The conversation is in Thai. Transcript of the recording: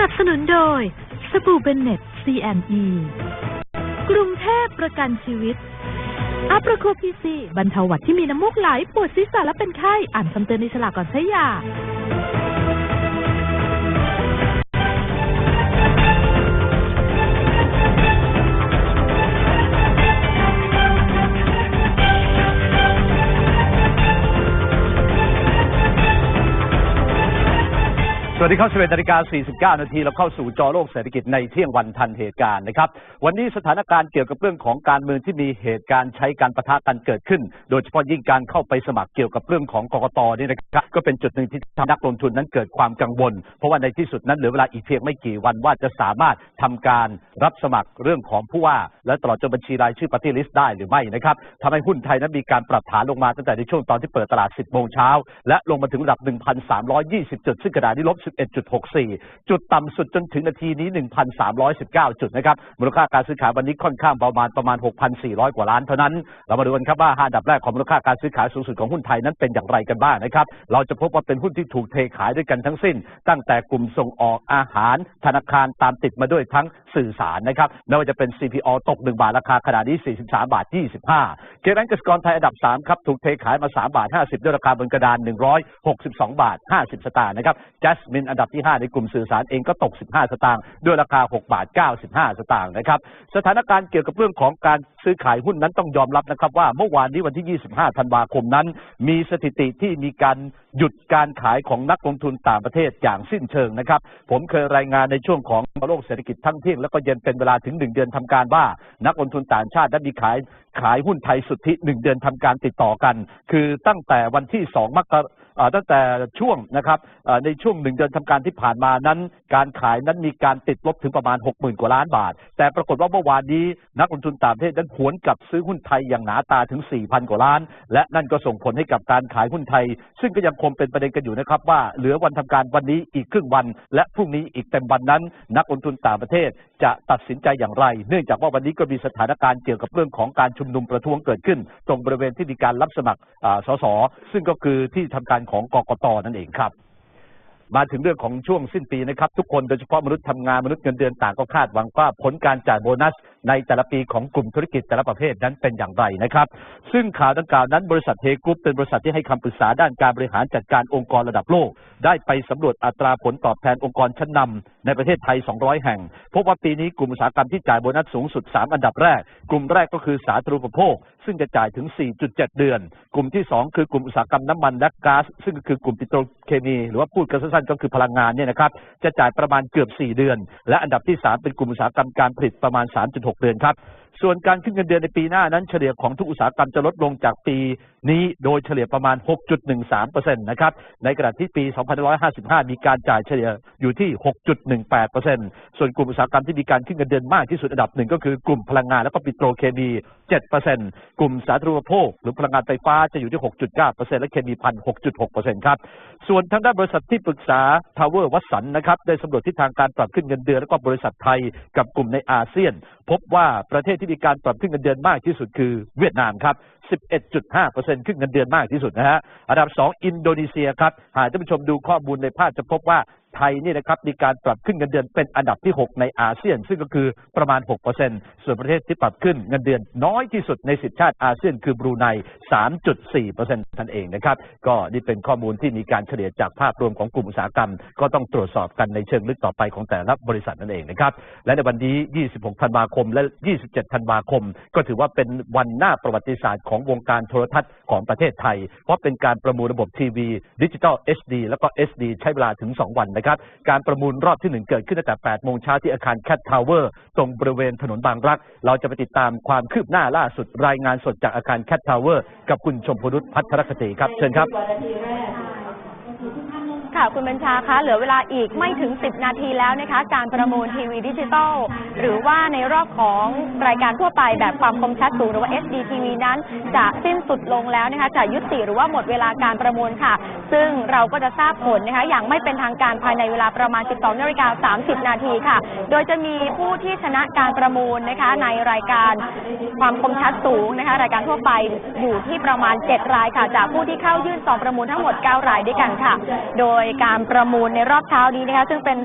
นับสนุนโดย สบู่เบนเน็ต C&E กรุงเทพประกันชีวิต อัปรโคพีซีบรรเทาหวัดที่มีน้ำมูกไหล ปวดศีรษะและเป็นไข้ อ่านคำเตือนในฉลากก่อนใช้ยา สวัสดีครับ11นาฬิกา49 นาทีเราเข้าสู่จอโลกเศรษฐกิจในเที่ยงวันทันเหตุการณ์นะครับ วันนี้สถานการณ์เกี่ยวกับเรื่องของการเมืองที่มีเหตุการณ์ใช้การประทะกันเกิดขึ้น โดยเฉพาะยิ่งการเข้าไปสมัครเกี่ยวกับเรื่องของกกตนี่นะครับ ก็เป็นจุดหนึ่งที่ทำนักลงทุนนั้นเกิดความกังวล เพราะว่าในที่สุดนั้นเหลือเวลาอีกเพียงไม่กี่วันว่าจะสามารถทำการรับสมัครเรื่องของผู้ว่า และตลอดจนบัญชีรายชื่อปฏิริษีได้หรือไม่นะครับทำให้หุ้นไทยนั้นมีการปรับฐานลงมาตั้งแต่ในช่วงตอนที่เปิดตลาด 10 โมงเช้าและลงมาถึงระดับ 1,320 จุดซึ่งกระดาษนี้ลบ11.64 จุดต่ำสุดจนถึงนาทีนี้ 1,319 จุดนะครับ มูลค่าการซื้อขายวันนี้ค่อนข้างประมาณประมาณ 6,400 กว่าล้านเท่านั้น เรามาดูกันครับว่าห้าดับแรกของมูลค่าการซื้อขายสูงสุดของหุ้นไทยนั้นเป็นอย่างไรกันบ้างนะครับ เราจะพบว่าเป็นหุ้นที่ถูกเทขายด้วยกันทั้งสิ้น ตั้งแต่กลุ่มส่งออกอาหาร ธนาคารตามติดมาด้วยทั้งสื่อสารนะครับไม่ว่าจะเป็น CPO ตก 1 บาทราคาขณะนี้ 43 บาท 25เคแบงก์กสกรไทยอันดับ 3 ครับถูกเทขายมา 3 บาท 50 ด้วยราคาบนกระดาน 162 บาท 50 สตางค์นะครับจัสมินอันดับที่ 5 ในกลุ่มสื่อสารเองก็ตก 15 สตางค์ด้วยราคา 6 บาท 95 สตางค์นะครับ สถานการณ์เกี่ยวกับเรื่องของการซื้อขายหุ้นนั้นต้องยอมรับนะครับว่าเมื่อวานนี้วันที่ 25 ธันวาคมนั้น มีสถิติที่มีการหยุดการขายของนักลงทุนต่างประเทศอย่างสิ้นเชิงนะครับ ผมเคยรายงานในช่วงของโลกเศรษฐกิจทั้งเที่ยง แล้วก็เย็นเป็นเวลาถึง 1 เดือนทำการว่า นักลงทุนต่างชาติได้มีขายขายหุ้นไทยสุทธิ 1 เดือนทำการติดต่อกัน คือตั้งแต่วันที่ 2 มกรา ตั้งแต่ช่วงนะครับในช่วงหนึ่งเดือนทำการที่ผ่านมานั้น การขายนั้นมีการติดลบถึงประมาณ 60,000 กว่าล้านบาท แต่ปรากฏว่าเมื่อวานนี้นักลงทุนต่างประเทศนั้นหวนกลับซื้อหุ้นไทยอย่างหนาตาถึง 4,000 กว่าล้าน และนั่นก็ส่งผลให้กับการขายหุ้นไทย ซึ่งก็ยังคงเป็นประเด็นกันอยู่นะครับว่าเหลือวันทำการวันนี้อีกครึ่งวัน และพรุ่งนี้อีกเต็มวันนั้น นักลงทุนต่างประเทศจะตัดสินใจอย่างไร เนื่องจากว่าวันนี้ก็มีสถานการณ์เกี่ยวกับเรื่องของการชุมนุมประท้วงเกิดขึ้น ตรงบริเวณที่มีการรับสมัครสสซึ่งก็คือที่ทำการของกกตนั่นเองครับ มาถึงเรื่องของช่วงสิ้นปีนะครับ ทุกคนโดยเฉพาะมนุษย์ทำงานมนุษย์เงินเดือนต่างก็คาดหวังว่าผลการจ่ายโบนัสในแต่ละปีของกลุ่มธุรกิจแต่ละประเภทนั้นเป็นอย่างไรนะครับ ซึ่งข่าวดังกล่าวนั้นบริษัทเทกรุ๊ปเป็นบริษัทที่ให้คำปรึกษาด้านการบริหารจัดการองค์กรระดับโลก ได้ไปสำรวจอัตราผลตอบแทนองค์กรชั้นนำในประเทศไทย 200 แห่ง พบว่าปีนี้กลุ่มอุตสาหกรรมที่จ่ายโบนัสสูงสุด 3 อันดับแรก กลุ่มแรกก็คือสาธารณูปโภค ซึ่งจะจ่ายถึง 4.7 เดือน กลุ่มที่ 2 คือกลุ่มอุตสาหกรรมน้ำมันและก๊าซซึ่งก็คือกลุ่มปิโตรเคมี หรือว่าพูดกันสั้นๆก็คือพลังงานเนี่ยนะครับจะจ่ายประมาณเกือบ 4 เดือน และอันดับที่ 3 เป็นกลุ่มอุตสาหกรรมการผลิตประมาณ 3.6 6 เดือนครับ ส่วนการขึ้นเงินเดือนในปีหน้านั้นเฉลี่ยของทุกอุตสาหกรรมจะลดลงจากปีนี้โดยเฉลี่ยประมาณ 6.13%นะครับ ในขณะที่ปี 2555 มีการจ่ายเฉลี่ยอยู่ที่ 6.18%ส่วนกลุ่มอุตสาหกรรมที่มีการขึ้นเงินเดือนมากที่สุดอันดับหนึ่งก็คือกลุ่มพลังงานและก็ปิโตรเคมี 7%กลุ่มสาธารณูปโภคหรือพลังงานไฟฟ้าจะอยู่ที่ 6.9%และเคมีพัน 6.6%ครับ ส่วนทางด้านบริษัทที่ปรึกษาทาวเวอร์วัสันนะครับได้สำรวจทิศทางการปรับขึ้นเงินเดือน และก็บริษัทไทยกับกลุ่มในอาเซียน พบว่าประเทศที่มีการปรับขึ้นเงินเดือนมากที่สุดคือเวียดนามครับ 11.5%ขึ้นเงินเดือนมากที่สุดนะฮะ อันดับ 2 อินโดนีเซียครับ หากท่านผู้ชมดูข้อมูลในภาพจะพบว่า ไทยนี่นะครับมีการปรับขึ้นเงินเดือนเป็นอันดับที่ 6 ในอาเซียน ซึ่งก็คือประมาณ 6%ส่วนประเทศที่ปรับขึ้นเงินเดือนน้อยที่สุดใน10ชาติอาเซียน คือบรูไน 3.4%นั่นเองนะครับ ก็นี่เป็นข้อมูลที่มีการเฉลี่ยจากภาพรวมของกลุ่มอุตสาหกรรม ก็ต้องตรวจสอบกันในเชิงลึกต่อไปของแต่ละบริษัทนั่นเองนะครับ และในวันนี้ 26 ธันวาคม และ 27 ธันวาคม ก็ถือว่าเป็นวันหน้าประวัติศาสตร์ของวงการโทรทัศน์ของประเทศไทย เพราะเป็นการประมูลระบบทีวีดิจิตอล HD แล้วก็ SD ใช้เวลาถึง 2 วันนะครับการประมูลรอบที่ 1 เกิดขึ้นตั้งแต่ 8 โมงเช้าที่อาคารแคททาวเวอร์ตรงบริเวณถนนบางรัก เราจะไปติดตามความคืบหน้าล่าสุดรายงานสดจากอาคารแคททาวเวอร์กับคุณชมพนุษพัทรคติครับ เชิญครับค่ะคุณบัญชาคะ เหลือเวลาอีกไม่ถึง 10 นาทีแล้วนะคะ การประมูลทีวีดิจิตอลหรือว่าในรอบของรายการทั่วไปแบบความคมชัดสูงหรือว่า HD TV นั้น จะสิ้นสุดลงแล้วนะคะจะยุติหรือว่าหมดเวลาการประมูลค่ะ ซึ่งเราก็จะทราบผลนะคะอย่างไม่เป็นทางการภายในเวลาประมาณ 12นาฬิกา30 นาทีค่ะ โดยจะมีผู้ที่ชนะการประมูลนะคะในรายการความคมชัดสูงนะคะรายการทั่วไปอยู่ที่ประมาณ 7 รายค่ะ จากผู้ที่เข้ายื่นซองประมูลทั้งหมด 9 รายด้วยกันค่ะ โดยการประมูลในรอบเช้านี้นะคะซึ่งเป็น